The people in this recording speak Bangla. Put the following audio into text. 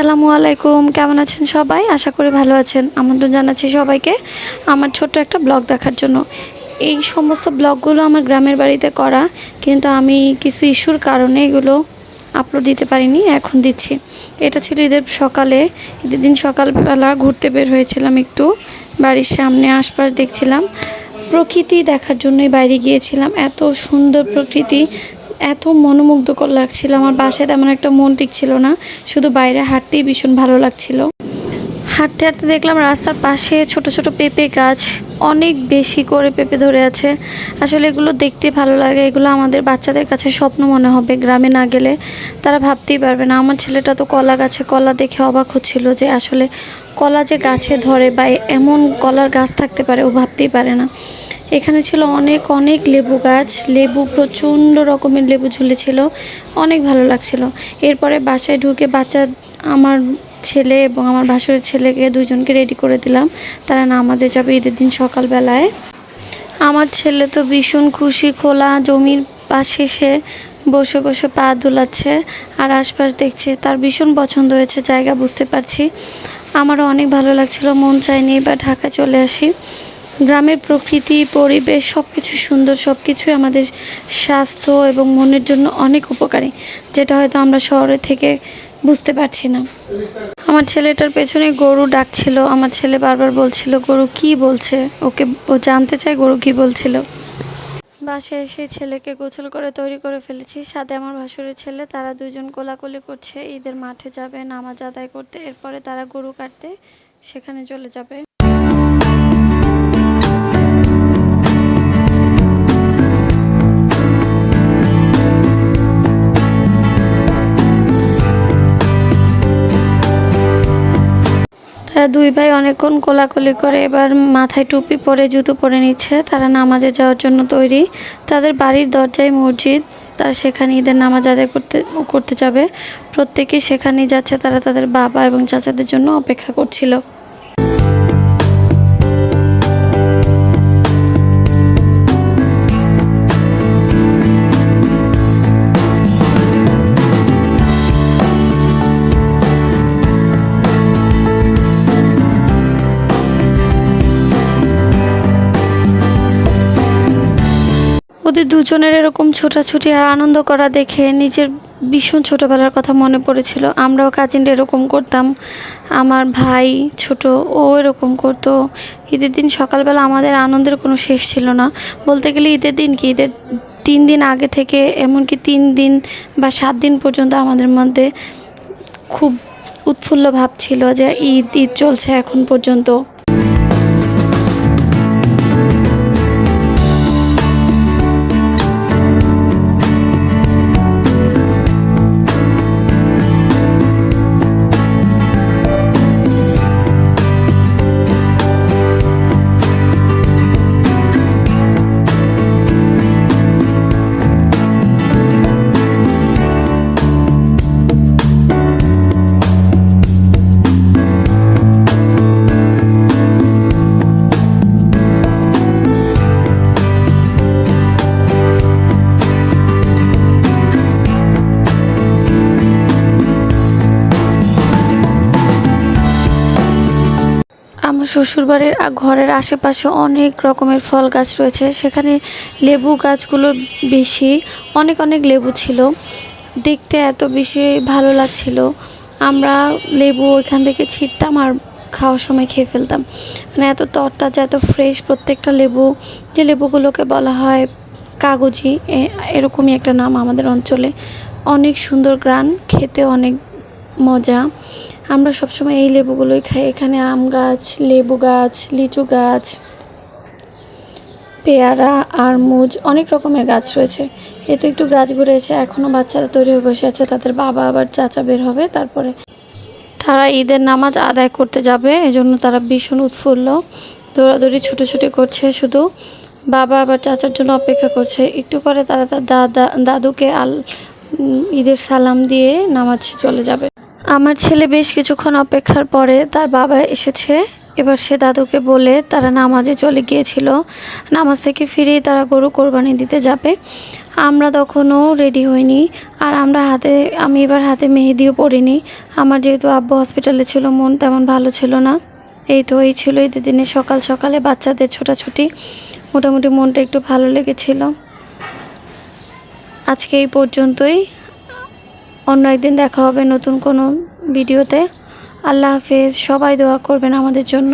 আসসালামু আলাইকুম। কেমন আছেন সবাই? আশা করি ভালো আছেন। আমন্ত্রণ জানাচ্ছি সবাইকে আমার ছোট্ট একটা ব্লগ দেখার জন্য। এই সমস্ত ব্লগগুলো আমার গ্রামের বাড়িতে করা, কিন্তু আমি কিছু ইস্যুর কারণে এগুলো আপলোড দিতে পারিনি, এখন দিচ্ছি। এটা ছিল ঈদের সকালে। ঈদের দিন সকালবেলা ঘুরতে বের হয়েছিলাম একটু। বাড়ির সামনে আশপাশ দেখছিলাম। প্রকৃতি দেখার জন্যই বাইরে গিয়েছিলাম। এত সুন্দর প্রকৃতি এত মনোমুগ্ধকর লাগছিল। আমার বাসায় তেমন একটা মন টিকছিল না। শুধু বাইরে হাঁটতেই ভীষণ ভালো লাগছিল। হাঁটতে হাঁটতে দেখলাম রাস্তার পাশে ছোট ছোট পেঁপে গাছ অনেক বেশি করে পেঁপে ধরে আছে। আসলে এগুলো দেখতে ভালো লাগে। এগুলো আমাদের বাচ্চাদের কাছে স্বপ্ন মনে হবে। গ্রামে না গেলে তারা ভাবতেই পারবে না। আমার ছেলেটা তো কলা গাছে কলা দেখে অবাক হচ্ছিল যে আসলে কলা যে গাছে ধরে বা এমন কলার গাছ থাকতে পারে, ও ভাবতেই পারে না। এখানে ছিল অনেক অনেক লেবু গাছ। লেবু প্রচণ্ড রকমের লেবু ঝুলেছিল। অনেক ভালো লাগছিল। এরপরে বাসায় ঢুকে বাচ্চা আমার ছেলে এবং আমার ভাসুরের ছেলেকে দুজনকে রেডি করে দিলাম। তারা নামাজে যাবে ঈদের দিন সকালবেলায়। আমার ছেলে তো ভীষণ খুশি, খোলা জমির পাশে সে বসে বসে পা দুলাচ্ছে আর আশপাশ দেখছে। তার ভীষণ পছন্দ হয়েছে, জায়গা বুঝতে পারছি। আমারও অনেক ভালো লাগছিল, মন চায়নি, এবার ঢাকা চলে আসি। গ্রামের প্রকৃতি, পরিবেশ সব কিছু সুন্দর সব কিছুই আমাদের স্বাস্থ্য এবং মনের জন্য অনেক উপকারী, যেটা হয়তো আমরা শহরে থেকে বুঝতে পারছি না। আমার ছেলেটার পেছনে গরু ডাকছিল, আমার ছেলে বারবার বলছিল, গরু কি বলছে? ওকে, ও জানতে চায় গরু কি বলছিল। বাসায় এসে ছেলেকে গোসল করে তৈরি করে ফেলেছি। সাথে আমার ভাসুরের ছেলে, তারা দুজন কোলাকুলি করছে। ঈদের মাঠে যাবে, নামাজ আদায় করতে, এরপরে তারা গরু কাটতে সেখানে চলে যাবে। তারা দুই ভাই অনেকক্ষণ কোলাকুলি করে এবার মাথায় টুপি পরে জুতো পরে নিচ্ছে। তারা নামাজে যাওয়ার জন্য তৈরি। তাদের বাড়ির দরজায় মসজিদ। তারা সেখানে ঈদের নামাজ আদায় করতে করতে যাবে। প্রত্যেকেই সেখানেই যাচ্ছে। তারা তাদের বাবা এবং চাচাদের জন্য অপেক্ষা করছিল। ওদের দুজনের এরকম ছোটাছুটি আর আনন্দ করা দেখে নিজের ভীষণ ছোটোবেলার কথা মনে পড়েছিল, আমরাও কাজিনরা এরকম করতাম। আমার ভাই ছোট, ও এরকম করতো। ঈদের দিন সকালবেলা আমাদের আনন্দের কোনো শেষ ছিল না। বলতে গেলে ঈদের দিন কি? ঈদের তিন দিন আগে থেকে, এমনকি তিন দিন বা সাত দিন পর্যন্ত আমাদের মধ্যে খুব উৎফুল্ল ভাব ছিল যে ঈদ ঈদ চলছে এখন পর্যন্ত। শ্বশুরবাড়ির ঘরের আশেপাশে অনেক রকমের ফল গাছ রয়েছে। সেখানে লেবু গাছগুলো বেশি, অনেক অনেক লেবু ছিল। দেখতে এত বেশি ভালো লাগছিল। আমরা লেবু ওইখান থেকে ছিটতাম আর খাওয়ার সময় খেয়ে ফেলতাম। মানে এত তরতাজা, এত ফ্রেশ প্রত্যেকটা লেবু, যে লেবুগুলোকে বলা হয় কাগজি এরকমই একটা নাম আমাদের অঞ্চলে। অনেক সুন্দর গ্রান, খেতে অনেক মজা। আমরা সবসময় এই লেবুগুলোই খাই। এখানে আম গাছ, লেবু গাছ, লিচু গাছ, পেয়ারা, আরমুজ অনেক রকমের গাছ রয়েছে। এ তো একটু গাছ ঘুরেছে এখনও বাচ্চারা তৈরি হয়ে বসে আছে, তাদের বাবা আবার চাচা বের হবে, তারপরে তারা ঈদের নামাজ আদায় করতে যাবে, এজন্য তারা ভীষণ উৎফুল্ল। দৌড়াদৌড়ি ছুটোছুটি করছে শুধু। বাবা আবার চাচার জন্য অপেক্ষা করছে। একটু পরে তারা তার দাদা, দাদুকে আল ঈদের সালাম দিয়ে নামাজ চলে যাবে। আমার ছেলে বেশ কিছুক্ষণ অপেক্ষার পরে তার বাবা এসেছে। এবার সে দাদুকে বলে তারা নামাজে চলে গিয়েছিল। নামাজ থেকে ফিরেই তারা গরু কোরবানি দিতে যাবে। আমরা তখনও রেডি হইনি আর আমরা হাতে, আমি এবার হাতে মেহেদিও পড়িনি আমার যেহেতু আব্বু হসপিটালে ছিল, মন তেমন ভালো ছিল না। এই তো এই ছিল ঈদের দিনে সকাল সকালে বাচ্চাদের ছোটাছুটি। মোটামুটি মনটা একটু ভালো লেগেছিল। আজকে এই পর্যন্তই। অন্য একদিন দেখা হবে নতুন কোনো ভিডিওতে। আল্লাহ হাফেজ সবাই দোয়া করবেন আমাদের জন্য।